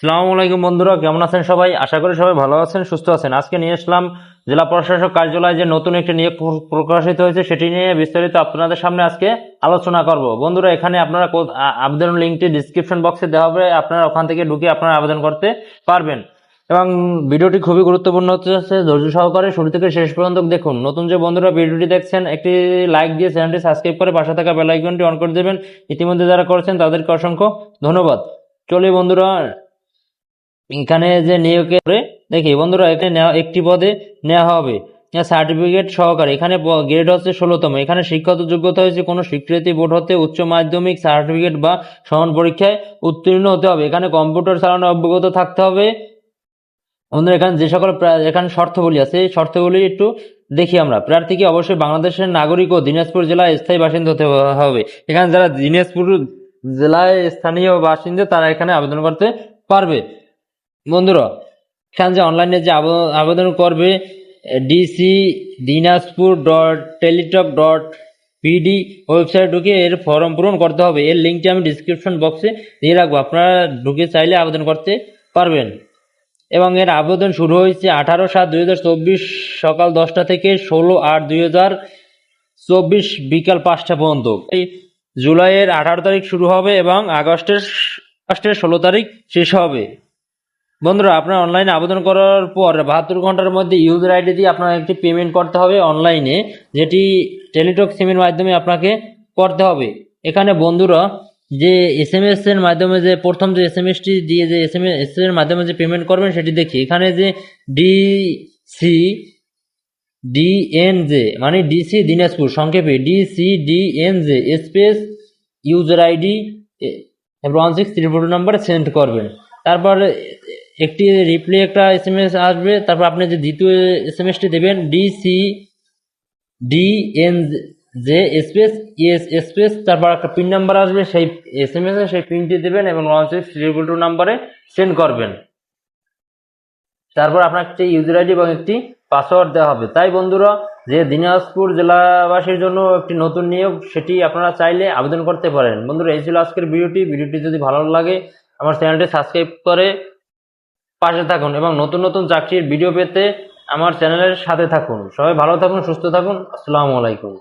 সালামু আলাইকুম বন্ধুরা, কেমন আছেন সবাই? আশা করি সবাই ভালো আছেন, সুস্থ আছেন। আজকে নিয়ে আসলাম জেলা প্রশাসক কার্যালয়ে যে নতুন একটি নিয়োগ প্রকাশিত হয়েছে, সেটি নিয়ে বিস্তারিত আপনাদের সামনে আজকে আলোচনা করব। বন্ধুরা, এখানে আপনারা আবেদন লিঙ্কটি ডিসক্রিপশন বক্সে দেওয়া হবে, আপনারা ওখান থেকে ঢুকে আপনারা আবেদন করতে পারবেন। এবং ভিডিওটি খুবই গুরুত্বপূর্ণ হচ্ছে ধৈর্য সহকারে শুরু থেকে শেষ পর্যন্ত দেখুন। নতুন যে বন্ধুরা ভিডিওটি দেখছেন, একটি লাইক দিয়ে চ্যানেলটি সাবস্ক্রাইব করে পাশে থাকা বেল আইকনটি অন করে দেবেন। ইতিমধ্যে যারা করেছেন, তাদেরকে অসংখ্য ধন্যবাদ। চলে বন্ধুরা এখানে যে নিয়োগে দেখি, বন্ধুরা এখানে নেওয়া একটি পদে নেওয়া হবে। সার্টিফিকেট সহকারে। এখানে গ্রেড হচ্ছে ষোলোতম। এখানে শিক্ষাগত যোগ্যতা হয়েছে কোনো স্বীকৃতি বোর্ড হতে উচ্চ মাধ্যমিক সার্টিফিকেট বা সমান পরীক্ষায় উত্তীর্ণ হতে হবে। এখানে কম্পিউটার চালানোর অভিজ্ঞতা থাকতে হবে। বন্ধুরা, এখানে যে সকল প্রা- এখানে শর্তগুলি আছে। এই শর্তগুলি একটু দেখি আমরা। প্রার্থীকে অবশ্যই বাংলাদেশের নাগরিক ও দিনাজপুর জেলায় স্থায়ী বাসিন্দা হতে হবে। এখানে যারা দিনাজপুর জেলায় স্থানীয় বাসিন্দা, তারা এখানে আবেদন করতে পারবে। বন্ধুরা এখানে যে অনলাইনে যে আবে- আবেদন করবে DC Dinajpur dot Teletalk dot PD website ঢুকে এর ফর্ম পূরণ করতে হবে। এর লিঙ্কটি আমি ডিসক্রিপশন বক্সে দিয়ে রাখব। আপনারা ঢুকে চাইলে আবেদন করতে পারবেন। এবং এর আবেদন শুরু হয়েছে আঠারো সাত দুই সকাল দশটা থেকে ষোলো আট দুই হাজার চব্বিশ বিকাল পাঁচটা পর্যন্ত। এই জুলাইয়ের আঠারো তারিখ শুরু হবে এবং আগস্টের আগস্টের ষোলো তারিখ শেষ হবে। বন্ধুরা, আপনার অনলাইনে আবেদন করার পর বাহাত্তর ঘণ্টার মধ্যে ইউজার আইডি দিয়ে আপনার একটি পেমেন্ট করতে হবে অনলাইনে যেটি টেলিটক সিমের মাধ্যমে আপনাকে করতে হবে। এখানে বন্ধুরা, যে এস এম এস এর মাধ্যমে যে প্রথম যে এস এম এসটি দিয়ে যে এস এম এস এর মাধ্যমে যে পেমেন্ট করবেন সেটি দেখি। এখানে যে ডি ডিসি ডিএনজে মানে ডিসি দিনাজপুর, সংক্ষেপে DC DNJ space user ID one six triple নাম্বারে সেন্ড করবেন। তারপর একটি রিপ্লে একটা এস এম এস আসবে, তারপর আপনি যে দ্বিতীয় এস এম এসটি দেবেন DC DN J space ES space তারপর একটা পিন নাম্বার আসবে, সেই এস এম এস সেই পিনটি দেবেন এবং সিক্স ট্রিপল টু নাম্বারে সেন্ড করবেন। তারপর আপনার একটি ইউজার আইডি এবং একটি পাসওয়ার্ড দেওয়া হবে। তাই বন্ধুরা, যে দিনাজপুর জেলাবাসীর জন্য একটি নতুন নিয়োগ, সেটি আপনারা চাইলে আবেদন করতে পারেন। বন্ধুরা, এই ছিল আজকের ভিডিওটি। ভিডিওটি যদি ভালো লাগে, আমার চ্যানেলটি সাবস্ক্রাইব করে পাশে থাকুন এবং নতুন নতুন চাকরির ভিডিও পেতে আমার চ্যানেলের সাথে থাকুন। সবাই ভালো থাকুন, সুস্থ থাকুন। আসসালামু আলাইকুম।